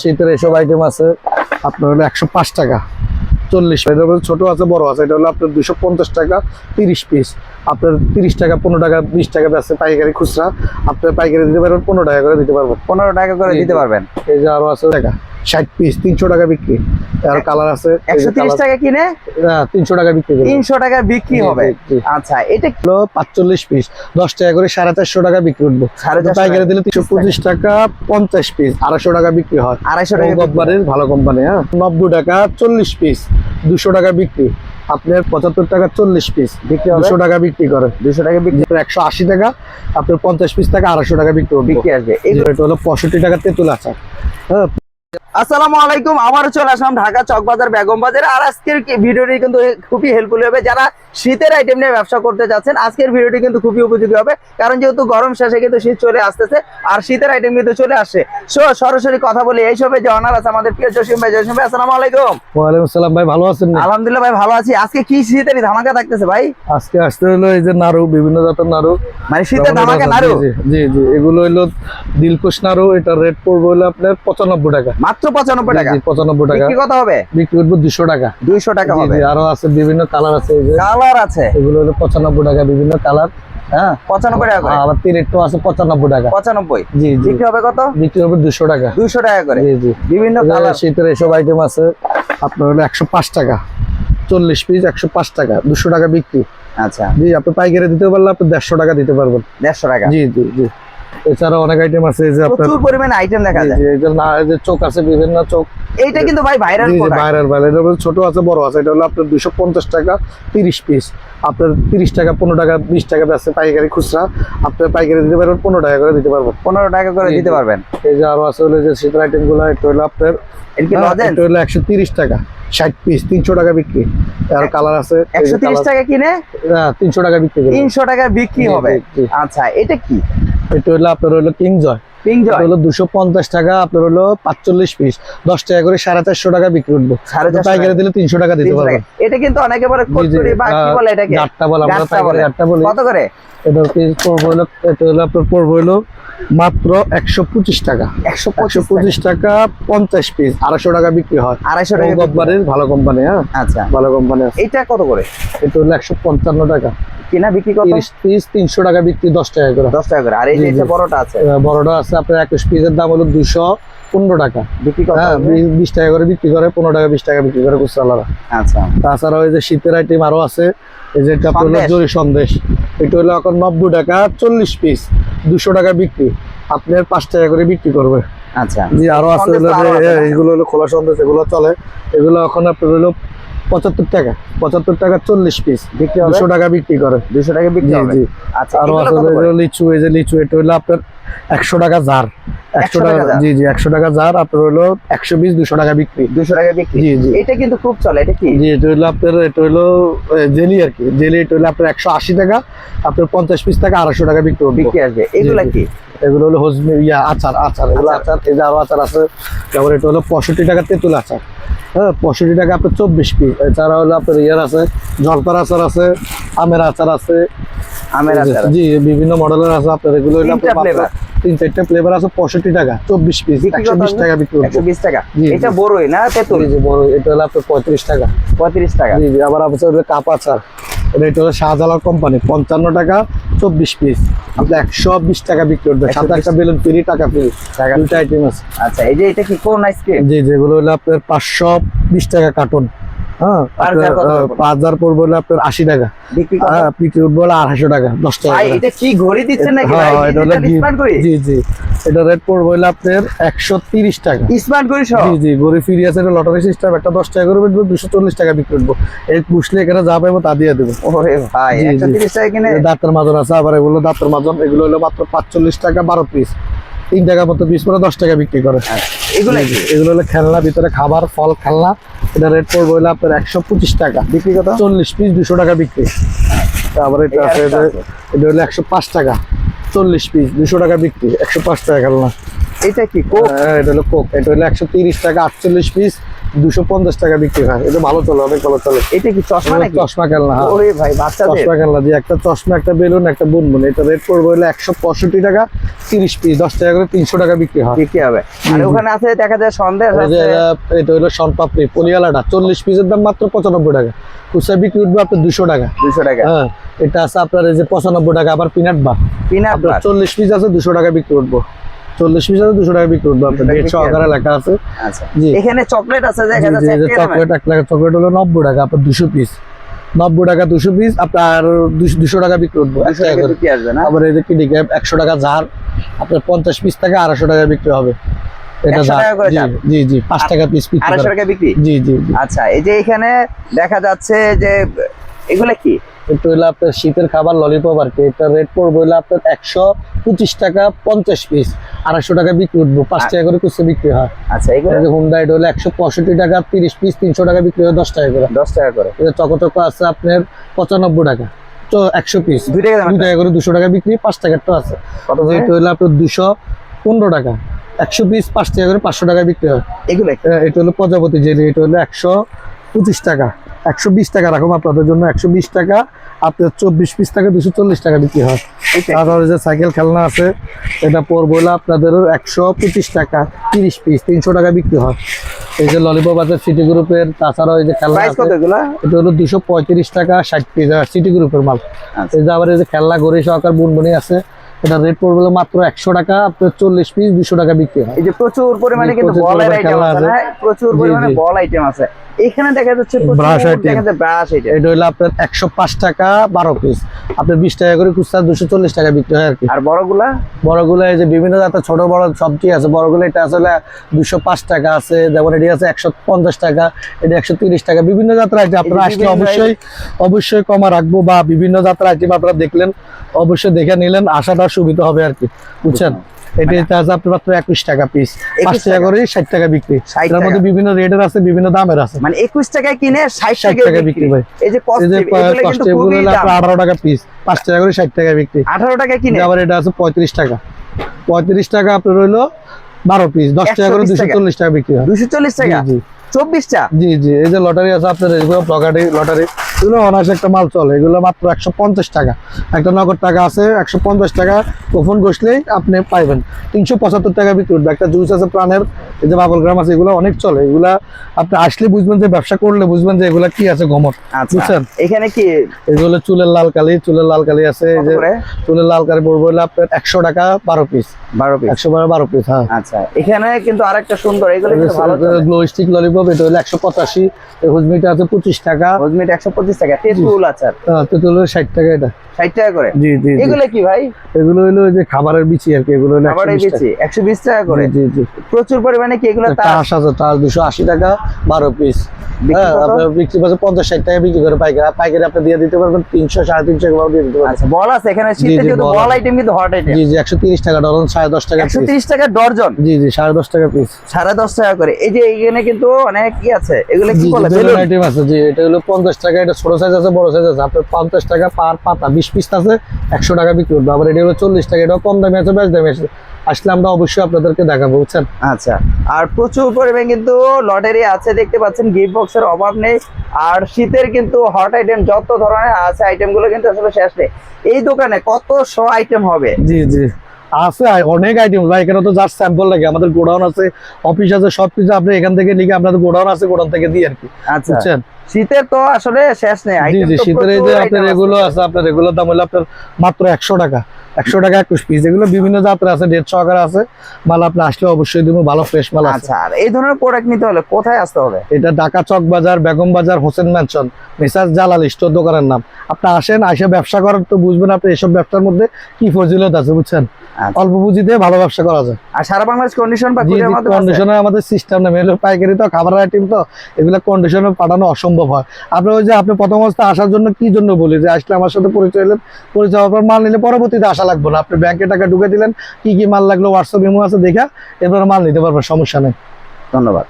শীতের এসব আইটেম আছে আপনার হলো একশো পাঁচ টাকা চল্লিশ এটা হলো ছোট আছে বড় আছে এটা হলো আপনার দুশো পঞ্চাশ টাকা তিরিশ পিস আপনার তিরিশ টাকা পনেরো টাকা বিশ টাকা আছে পাইকারি খুচরা। আপনার পাইকারি দিতে পারবেন পনেরো টাকা করে দিতে পারবেন। পনেরো টাকা করে দিতে পারবেন। এই যে আরও আছে টাকা ষাট পিস তিনশো টাকা বিক্রি। আর কালার আছে একশো তিরিশ টাকা কিনে তিনশো টাকা বিক্রি। তিনশো টাকা বিক্রি হবে। আচ্ছা এটা হলো পাঁচচল্লিশ পিস দশ টাকা করে সাড়ে চারশো টাকা বিক্রি উঠবো সাড়ে চারশো পাইকারি দিলে তিনশো পঁচিশ টাকা পঞ্চাশ পিস আড়াইশো টাকা বিক্রি হয়। আড়াইশো টাকা। কোম্পানির ভালো কোম্পানি হ্যাঁ? নব্বই টাকা চল্লিশ পিস দুশো টাকা বিক্রি। আপনার পঁচাত্তর টাকা চল্লিশ পিস বিক্রি দুশো টাকা বিক্রি করে দুশো টাকা বিক্রি। একশো আশি টাকা আপনার পঞ্চাশ পিস টাকা আড়াইশো টাকা বিক্রি করব। বিক্রি আসবে। এটা হলো পঁয়ষট্টি টাকা তেঁতুল আচার হ্যাঁ? আসসালামু আলাইকুম আবারও চলে আসলাম ঢাকা চকবাজার বেগম বাজারে। আর আজকের ভিডিওটি কিন্তু খুবই হেল্পফুল হবে। যারা শীতের আইটেম নিয়ে ব্যবসা করতে যাচ্ছেন আজকের ভিডিওটি কিন্তু খুবই উপযোগী হবে। কারণ যেহেতু গরম শেষে কিন্তু শীত চলে আসতেছে আর শীতের আইটেম কিন্তু চলে আসছে। সো সরাসরি কথা বলি এইসবে যে অনার আছে আমাদের প্রিয় জসিম ভাই। জসিম ভাই আসসালামু আলাইকুম। ওয়ালাইকুম আসসালাম ভাই ভালো আছেন না আলহামদুলিল্লাহ ভাই ভালো আছি। আজকে কি শীতেরই ধামাকা থাকতেছে ভাই? আজকে আসতে হলো এই যে নাড়ু বিভিন্ন জাতের নাড়ু। মানে শীতের ধামাকা নাড়ু? জি জি। এগুলো হলো দিলকুশ নাড়ু এটা রেট পড়বে হলো আপনার পঁচানব্বই টাকা। মাত্র পঁচানব্বই টাকা? পঁচানব্বই টাকা। কত হবে? বিক্রি করব দুশো টাকা। দুইশো টাকা হবে। আরও আছে বিভিন্ন কালার আছে কালার আছে। এগুলো হলো পঁচানব্বই টাকা বিভিন্ন কালার হ্যাঁ? পঁচানব্বই টাকা আবার তিরেট্টো আছে পঁচানব্বই টাকা। পঁচানব্বই? জি জি। বিক্রি হবে কত? বিক্রি হবে দুশো টাকা। দুইশো টাকা করে। জি জি। বিভিন্ন কালার। শীতের এসব আইটেম আছে আপনার হলো একশো পাঁচ টাকা। চল্লিশ পিস একশো পাঁচ টাকা দুশো টাকা বিক্রি। আচ্ছা। জি আপনি পাইকারি দিতে পারলে আপনি দেড়শো টাকা দিতে পারবেন। দেড়শো টাকা। জি জি জি। এছাড়া অনেক আইটেম আছে যে আপনার প্রচুর পরিমাণে আইটেম দেখা যায়। এই যে না- এই যে চোখ আছে বিভিন্ন চোখ। এইটা কিন্তু ভাই ভাইরাল জি বাইরের বাইরে এটা ছোট আছে বড় আছে এটা হলো আপনার দুশো পঞ্চাশ টাকা তিরিশ পিস আপনার তিরিশ টাকা পনেরো টাকা বিশ টাকা আছে পাইকারি খুচরা। আপনার পাইকারি দিতে পারবেন পনেরো টাকা করে দিতে পারবেন। পনেরো টাকা করে দিতে পারবেন। এই যে আরও আছে হলো যে শীতের আইটেমগুলো এটা হলো আপনার এটা হলো একশো তিরিশ টাকা ষাট পিস তিনশো টাকা বিক্রি। আর কালার আছে একশো তিরিশ টাকা কিনে? তিনশো টাকা বিক্রি করবেন। তিনশো টাকা বিক্রি হবে। আচ্ছা এটা কি? এটা হলো আপনার হলো কিং জয়। হলো দুশো পঞ্চাশ টাকা আপনার হলো পাঁচচল্লিশ পিস। দশ টাকা করে সাড়ে চারশো টাকা বিক্রি উঠবো পাইকারি দিলে তিনশো টাকা দিতে এটা কিন্তু অনেকে বলে আটটা বলে আমরা বলে। কত করে? এটার পড়ব হলো এটা হলো আপনার পড়ব হলো মাত্র একশো পঁচিশ টাকা। একশো একশো পঁচিশ টাকা। পঞ্চাশ পিস আড়াইশো টাকা বিক্রি হয়। আড়াইশো টাকা। কোম্পানির ভালো কোম্পানি হ্যাঁ? আচ্ছা। ভালো কোম্পানি এইটা কত করে? এটা হলো একশো পঞ্চান্ন টাকা। কিনা বিক্রি কত? পিস তিনশো টাকা বিক্রি দশ টাকা করে। দশ টাকা করে। আর এই যে। এটা বড়টা আছে? বড়টা আছে আপনার একুশ পিসের দাম হলো দুশো পনেরো টাকা। বিক্রি কত হ্যাঁ বিশ টাকা করে বিক্রি করে পনেরো টাকা বিশ টাকা বিক্রি করে খুচরালারা আচ্ছা। তাছাড়া ওই যে শীতের আইটেম আরও আছে এই যে এটা হলো সন্দেশ। জরি সন্দেশ। এটা হলো এখন নব্বই টাকা চল্লিশ পিস দুশো টাকা বিক্রি। আপনার পাঁচ টাকা করে বিক্রি করবে। আচ্ছা। জি আরও আছে। এগুলো হলো খোলা সন্দেশ এগুলো চলে। এগুলো এখন আপনার হলো পঁচাত্তর টাকা পঁচাত্তর টাকা চল্লিশ পিস বিক্রি হবে? দুশো টাকা বিক্রি করে। দুশো টাকা বিক্রি জি আচ্ছা আরও আছে লিচু এই যে লিচু এটা হলো আপনার একশো টাকা জার একশো টাকা জি জি একশো টাকা জার আপনার হলো একশো বিশ দুশো টাকা বিক্রি। দুশো টাকা বিক্রি? জি জি। এটা কিন্তু খুব চলে এটা কি? জি এটা হলো আপনার এটা হলো জেলি আর কি। জেলি এটা হলো আপনার একশো আশি টাকা আপনার পঞ্চাশ পিস টাকা আড়াইশো টাকা বিক্রি করব বিক্রি আসবে। এগুলা। কি? এগুলো হলো হজমি ইয়া আচার আচার এগুলো আচার। এই যে আরও আচার আছে তারপরে এটা হলো পঁয়ষট্টি টাকা তেঁতুল আচার। হ্যাঁ পঁয়ষট্টি টাকা আপনার চব্বিশ পিস। এছাড়া হলো আপনার ইয়ার আছে জলপার আচার আছে আমের আচার আছে। আমের আচার জি বিভিন্ন মডেলের আছে আপনার এগুলো হলো আপনার তিন চারটা ফ্লেভার আছে পঁয়ষট্টি টাকা চব্বিশ পিস একশো বিশ টাকা বিক্রি একশো বিশ টাকা। এটা বড়ই না তেঁতুল? বড় এটা হলো আপনার পঁয়ত্রিশ টাকা। পঁয়ত্রিশ টাকা। জি আবার আপনার কাপ আচার। এটা এটা হলো শাহজালাল কোম্পানি পঞ্চান্ন টাকা চব্বিশ পিস আপনি একশো বিশ টাকা বিক্রি করবেন 120 একটা বেলুন তিরিশ টাকা পিস টাকা দুইটা আইটেম আছে। আচ্ছা এই যে এটা কি কোন আইসক্রিম জি যেগুলো হলো আপনার পাঁচশো বিশ টাকা কার্টন হ্যাঁ আর আপনার, যার কত আহ, পড়বে? পাঁচ হাজার পড়বে হলো আপনার আশি টাকা। বিক্রি কত? বিক্রি উঠবে হলো আড়াইশো টাকা দশ টাকা এটা কি ঘড়ি দিচ্ছেন নাকি এটা হলো ডিজিটাল gift। স্মার্ট ঘড়ি? জি জি। এটা রেট পড়বে হলো আপনার একশো তিরিশ টাকা। স্মার্ট ঘড়ি জি জি গড়ি ফিরি আছে এটা লটারি সিস্টেম একটা দশ টাকা করে বিকবো দুশো চল্লিশ টাকা বিক্রি করব। এই পুষলে এখানে যা পাবো তা দিয়ে দেবো। ভাই দাঁতের মাজন আছে আবার এগুলো দাঁতের মাজন এগুলো হলো মাত্র পাঁচচল্লিশ টাকা বারো পিস তিন টাকা মতো পিস করে দশ টাকা বিক্রি করে। এগুলো। এগুলো হলো খেলনা ভিতরে খাবার ফল খেলনা এটা রেট পড়বে হলো আপনার একশো পঁচিশ টাকা। বিক্রি কত? চল্লিশ পিস দুশো টাকা বিক্রি। তারপরে এটা আছে এটা হলো একশো পাঁচ টাকা। চল্লিশ পিস দুশো টাকা বিক্রি একশো পাঁচ টাকা খেলনা এটা কি কোক? হ্যাঁ, এটা হলো কোক। এটা হলো একশো তিরিশ টাকা আটচল্লিশ পিস দুশো পঞ্চাশ টাকা বিক্রি হয়। এটা ভালো চলে অনেক ভালো চলে। এটা কি চশমা নাকি? চশমা খেলনা ওরে ভাই বাচ্চাদের। চশমা খেলনা দিয়ে একটা চশমা একটা বেলুন একটা বুনবুন। এটা রেট পড়বে হলে একশো পঁয়ষট্টি টাকা তিরিশ পিস দশ টাকা করে তিনশো টাকা বিক্রি বিক্রি হবে। আর ওখানে আছে দেখা যায় যে এটা- এটা হলো সনপাপড়ি পলিয়ালাটা চল্লিশ পিসের দাম মাত্র পঁচানব্বই টাকা। খুচরা বিক্রি উঠবে আপনার দুশো টাকা। দুশো টাকা। হ্যাঁ এটা আছে আপনার এই যে পঁচানব্বই টাকা আবার পিনাট বার পিনাট চল্লিশ পিস আছে দুশো টাকা বিক্রি উঠবো। চল্লিশ পিস আছে দুশো টাকা বিক্রি উঠবো আপনার সহকারে লেখা আছে। আচ্ছা। জি। এখানে চকলেট আছে। চকলেট এক লাখ চকলেট হলো নব্বই টাকা আপনার দুশো পিস। নব্বই টাকা দুশো পিস আপনার দুশো টাকা বিক্রি উঠবো এক দুশো টাকা টাকা করে বিক্রি আসবে না? আবার এই যে কিডি ক্যাপ একশো টাকা ঝাড় আপনার পঞ্চাশ পিস থেকে আড়াইশো টাকা বিক্রি হবে। এটা 100 ঝাড় টাকা করে জি জি জি পাঁচ টাকা পিস আড়াইশো টাকা বিক্রি? জি জি জি। আচ্ছা এই যে এখানে দেখা যাচ্ছে যে এগুলা কি? একটু হলো আপনার শীতের খাবার ললিপপ আর কি। এটা রেট পড়বে হলো আপনার একশো পঁচিশ টাকা পঞ্চাশ পিস আড়াইশো টাকা বিক্রি উঠবো পাঁচ টাকা করে কুচে বিক্রি হয়। আচ্ছা হুন্ডা এটা হলো একশো পঁয়ষট্টি টাকা তিরিশ পিস তিনশো টাকা বিক্রি হয় দশ টাকা করে। দশ টাকা করে। এটা চকচক আছে আপনার পঁচানব্বই টাকা। তো একশো পিস দুই টাকা দুই টাকা করে দুশো টাকা বিক্রি পাঁচ টাকার তো আছে। এটা হলো আপনার দুশো পনেরো টাকা। একশো পিস পাঁচ টাকা করে পাঁচশো টাকা বিক্রি হয়। এগুলো এটা হলো প্রজাপতি জেলি এটা হলো একশো পঁচিশ টাকা। একশো বিশ টাকা রাখুন আপনাদের জন্য একশো বিশ টাকা আপনার চব্বিশ পিস টাকা দুশো চল্লিশ টাকা বিক্রি হয়। তারপরে যে সাইকেল খেলনা আছে এটা পড়ব হলো আপনাদের একশো পঁচিশ টাকা তিরিশ পিস তিনশো টাকা বিক্রি হয়। এই যে ললিপপ আছে সিটি গ্রুপের তাছাড়াও এই যে খেলনা এটা হলো দুশো পঁয়ত্রিশ টাকা ষাট পিস সিটি গ্রুপের মাল। আচ্ছা। এই যে আবার এই যে খেলনা গড়ি সহকার বুনবুনি আছে এটা রেট পড়বে মাত্র একশো টাকা আপনার চল্লিশ পিস দুশো টাকা বিক্রি হয়। এই যে প্রচুর পরিমাণে কিন্তু আইটেম খেলনা আছে আছে। প্রচুর পরিমাণে বল আইটেম আছে। এখানে দেখা যাচ্ছে ব্রাশ আইটেম এটা হলো আপনার একশো পাঁচ টাকা বারো পিস আপনার বিশ টাকা করে টাকা বিক্রি হয় আর কি। আর বড়গুলা? বড়গুলো এই যে বিভিন্ন জাতের ছোট বড় সবজি আছে। বড়গুলো এটা আসলে দুশো পাঁচ টাকা আছে যেমন এটি আছে একশো পঞ্চাশ টাকা এটা একশো তিরিশ টাকা। বিভিন্ন জাতের আইটেম আপনারা আসলে অবশ্যই অবশ্যই কমা রাখব বা বিভিন্ন জাতের আইটেম আপনারা দেখলেন অবশ্যই দেখে নিলেন। আসাটা সুবিধা হবে আর কি। বুঝছেন? এটা মাত্র একুশ টাকা পিস পাঁচ টাকা? করে ষাট টাকা বিক্রি। এটার মধ্যে বিভিন্ন রেটের আছে বিভিন্ন দামের আছে। মানে একুশ টাকায় কিনে ষাট 60 টাকা বিক্রি। ভাই। এই যে এগুলো আঠারো টাকা পিস পাঁচ টাকা করে ষাট টাকা বিক্রি। আঠারো টাকা কিনে? আবার এটা আছে পঁয়ত্রিশ টাকা। পঁয়ত্রিশ টাকা আপনার হইল বারো পিস দশ টাকা করে দুশো চল্লিশ টাকা বিক্রি হয়। দুশো চল্লিশ টাকা? চব্বিশটা? জি জি এই যে লটারি আছে আপনার এগুলো লটারি লটারি। এগুলো অনায়াসে একটা মাল চলে এগুলো মাত্র একশো পঞ্চাশ টাকা। একটা নগদ টাকা আছে একশো পঞ্চাশ টাকা ঘষলেই আপনি পাইবেন। তিনশো পঁচাত্তর টাকা বিক্রি উঠবে একটা জুস আছে প্রাণের এই যে বাবল গ্রাম আছে এগুলো অনেক চলে। এগুলা আপনি আসলে বুঝবেন যে ব্যবসা করলে বুঝবেন যে এগুলা কি আছে গমট আচ্ছা বুঝছেন? এখানে কি? এগুলো চুলের লাল কালি চুলের লাল কালি আছে এই যে চুলের লাল কালি পড়বে হলো আপনার একশো টাকা বারো পিস বারো পিস একশো বারো বারো পিস হ্যাঁ। আচ্ছা এখানে কিন্তু আরেকটা সুন্দর এগুলো কিন্তু ভালো গ্লো স্টিক ললিপপ এটা হলো একশো পঁচাশি হুজমিটা আছে পঁচিশ টাকা। হজমিট একশো পঁচিশ টাকা। তেঁতুল আচার আহ, তেঁতুল হলো ষাট টাকা এটা। ষাট টাকা করে? জি জি। এগুলো কি ভাই? এগুলো হলো যে খাবারের বিচি আর কি এগুলো হলো আবার এই 120 টাকা। বেশি একশো বিশ টাকা করে? জি জি প্রচুর পরিমাণে কি এগুলো তার আছে টাস দুশো আশি টাকা বারো পিস। বিক্রি হ্যাঁ কত? আপনার বিক্রি পাচ্ছে পঞ্চাশ ষাট টাকা বিক্রি করে পাইকারি। পাইকারি আপনি দিয়ে দিতে পারবেন তিনশো সাড়ে তিনশো এগুলো দিয়ে দিতে পারবেন। আচ্ছা বল আছে এখানে শীতে জি, যেহেতু বল বল আইটেম কিন্তু হট আইটেম জি জি একশো তিরিশ টাকা ডজন সাড়ে দশ টাকা একশো তিরিশ টাকা ডর্জন জি জি সাড়ে দশ টাকা পিস সাড়ে দশ টাকা করে। এই যে এখানে কিন্তু অনেক কি আছে এগুলো কি বলে? Balloon balloon? আইটেম আছে জি এটা হলো পঞ্চাশ টাকা এটা ছোট সাইজ আছে বড় সাইজ আছে। আপনার পঞ্চাশ টাকা পার পাতা বিশ পিস আছে একশো টাকা বিক্রি করব। আবার এটা হলো চল্লিশ টাকা এটা কম দামে আছে বেশ দামে আছে। আসলে আমরা অবশ্যই আপনাদেরকে দেখাবো বুঝছেন? আচ্ছা আর প্রচুর পরিমাণে কিন্তু লটারি আছে দেখতে পাচ্ছেন গিফট বক্সের অভাব নেই। আর শীতের কিন্তু হট আইটেম যত ধরনের আছে আইটেমগুলো কিন্তু আসলে শেষ নেই। এই দোকানে কত শো আইটেম হবে? জি জি। আছে অনেক আইটেম ভাই এখানে তো জাস্ট স্যাম্পল লাগে আমাদের গোডাউন আছে অফিস আছে সব কিছু আপনি এখান থেকে নিয়ে আপনাদের গোডাউন আছে গোডাউন থেকে দিই আর কি আচ্ছা। বুঝছেন? শীতের তো আসলে শেষ নেই জি জি শীতের এই যে আপনার এগুলো আছে। আপনার এগুলোর দাম হলো আপনার মাত্র একশো টাকা একশো টাকা একুশ পিস এগুলো বিভিন্ন জাতের আছে দেড়শো টাকার আছে মাল আপনি আসলে অবশ্যই দিব ভালো ফ্রেশ মাল আছে। আচ্ছা আর এই ধরনের প্রোডাক্ট নিতে হলে কোথায় আসতে হবে? এটা ঢাকা চক বাজার বেগম বাজার হোসেন ম্যানশন মেসাজ জালাল স্টোর দোকানের নাম। আপনি আসেন আসে ব্যবসা করার তো বুঝবেন আপনি এসব ব্যবসার মধ্যে কি ফজিলত আছে বুঝছেন? আচ্ছা। অল্প পুঁজিতে ভালো ব্যবসা করা যায়। আর সারা বাংলাদেশ কন্ডিশন বা জি কুরিয়ার মাধ্যমে আছে? কন্ডিশনে আমাদের সিস্টেম নেই। পাইকারি তো খাবারের আইটেম তো এগুলো কন্ডিশনে পাঠানো অসম্ভব। হয়। আপনি ওই যে আপনি প্রথম অবস্থায় আসার জন্য কি জন্য বলি? যে আসলে আমার সাথে পরিচয় হলেন, পরিচয় হওয়ার পর মাল নিলে পরবর্তীতে আসা লাগবে না। আপনি ব্যাংকে টাকা ঢুকে দিলেন, কি কি মাল লাগল হোয়াটসঅ্যাপ ইমো আছে, দেখা, এরপর মাল নিতে পারবেন, সমস্যা নেই। ধন্যবাদ।